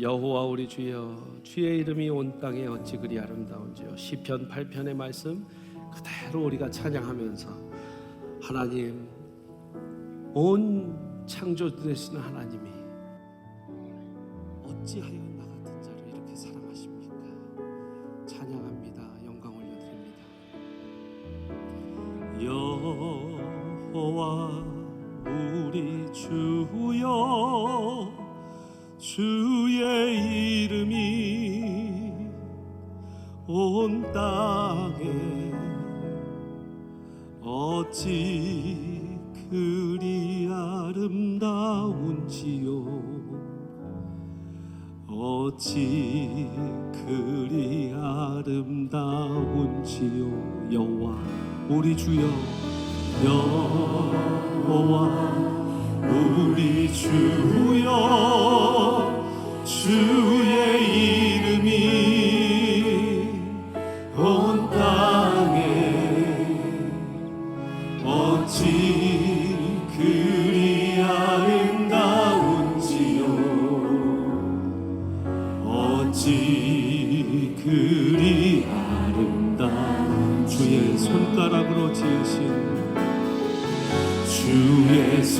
여호와 우리 주여 주의 이름이 온 땅에 어찌 그리 아름다운지요. 시편 8편의 말씀 그대로 우리가 찬양하면서 하나님 온 창조 되시는 하나님이 어찌하여 나 같은 자를 이렇게 사랑하십니까? 찬양합니다. 영광 올려드립니다. 여호와 우리 주여 주의 이름이 온 땅에 어찌 그리 아름다운지요? 어찌 그리 아름다운지요? 여호와 우리 주여 여호와 우리 주여 주의 이름이 온땅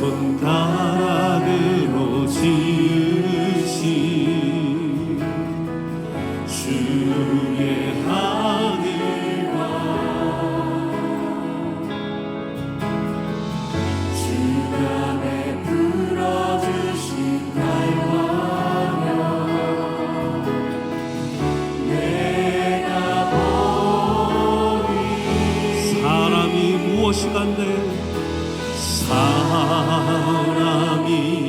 손가락으로 지으신 주의 하늘과 주변에 풀어주신 날와며 내가 보니 사람이 무엇이간데 사람이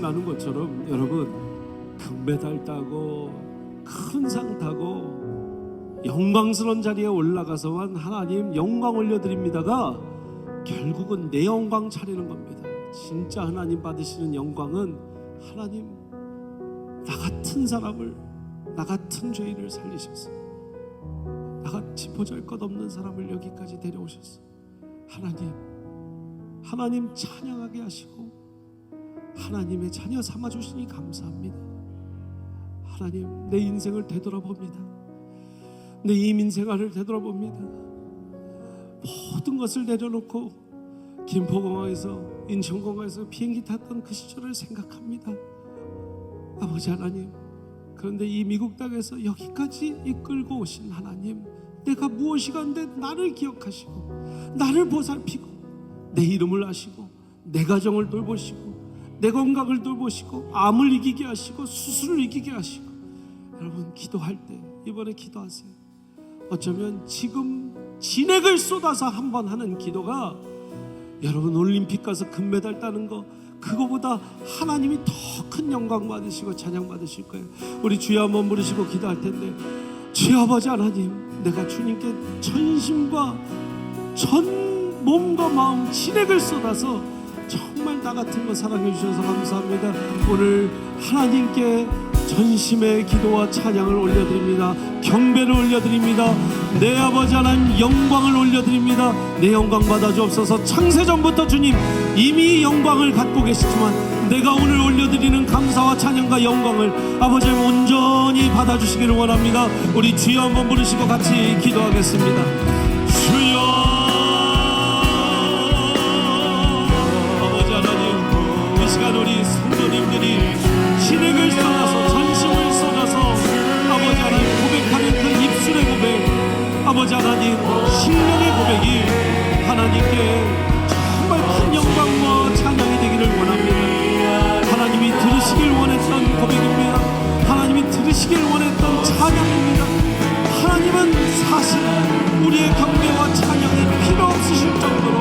따는 것처럼 여러분 금메달 따고 큰 상 타고 영광스러운 자리에 올라가서만 하나님 영광 올려드립니다가 결국은 내 영광 차리는 겁니다. 진짜 하나님 받으시는 영광은 하나님 나 같은 사람을 나 같은 죄인을 살리셨어. 나같이 보잘 것 없는 사람을 여기까지 데려오셨어. 하나님, 하나님 찬양하게 하시고 하나님의 자녀 삼아 주시니 감사합니다. 하나님, 내 인생을 되돌아봅니다. 내 이민 생활을 되돌아봅니다. 모든 것을 내려놓고 김포공항에서 인천공항에서 비행기 탔던 그 시절을 생각합니다. 아버지 하나님, 그런데 이 미국 땅에서 여기까지 이끌고 오신 하나님, 내가 무엇이간데 나를 기억하시고 나를 보살피고 내 이름을 아시고 내 가정을 돌보시고 내 건강을 돌보시고 암을 이기게 하시고 수술을 이기게 하시고 여러분 기도할 때 이번에 기도하세요. 어쩌면 지금 진액을 쏟아서 한 번 하는 기도가 여러분 올림픽 가서 금메달 따는 거 그거보다 하나님이 더 큰 영광 받으시고 찬양 받으실 거예요. 우리 주여 한번 부르시고 기도할 텐데 주여 아버지 하나님 내가 주님께 전심과 전 몸과 마음 진액을 쏟아서 정말 나 같은 거 사랑해 주셔서 감사합니다. 오늘 하나님께 전심의 기도와 찬양을 올려드립니다. 경배를 올려드립니다. 내 아버지 하나님 영광을 올려드립니다. 내 영광 받아 주옵소서. 창세전부터 주님 이미 영광을 갖고 계시지만 내가 오늘 올려드리는 감사와 찬양과 영광을 아버지 온전히 받아주시기를 원합니다. 우리 주여 한번 부르시고 같이 기도하겠습니다. 시간 우리 성도님들이 진액을 쏟아서 전심을 쏟아서 아버지 하나님 고백하는 그 입술의 고백 아버지 하나님 신령의 고백이 하나님께 정말 큰 영광과 찬양이 되기를 원합니다. 하나님이 들으시길 원했던 고백입니다. 하나님이 들으시길 원했던 찬양입니다. 하나님은 사실 우리의 경배와 찬양이 필요 없으실 정도로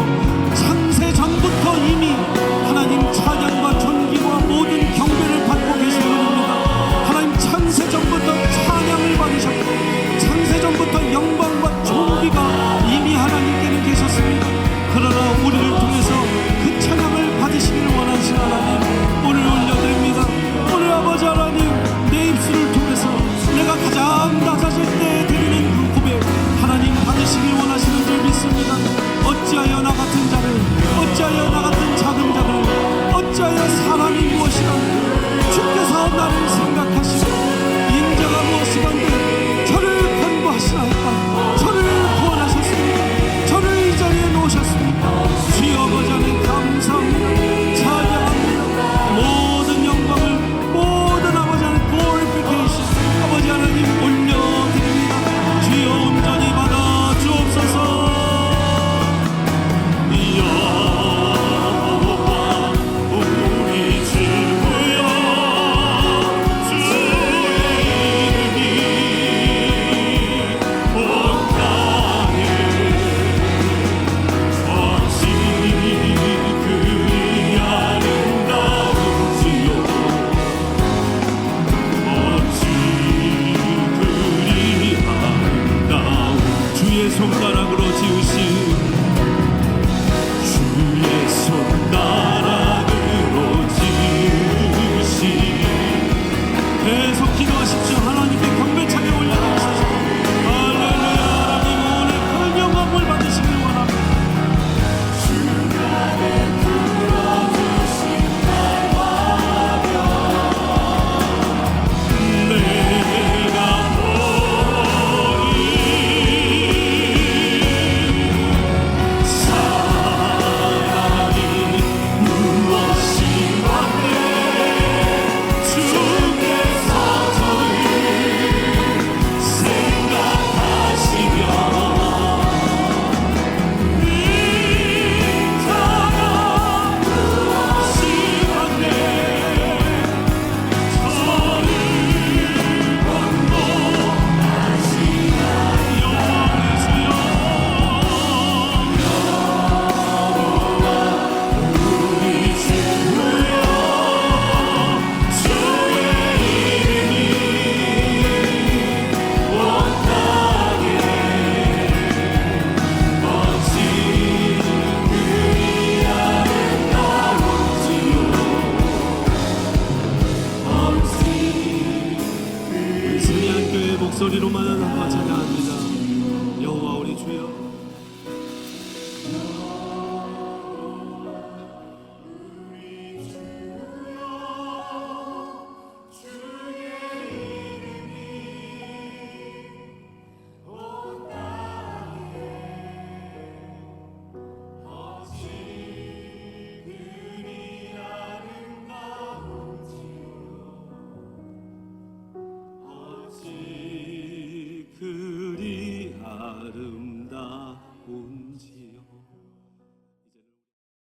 목소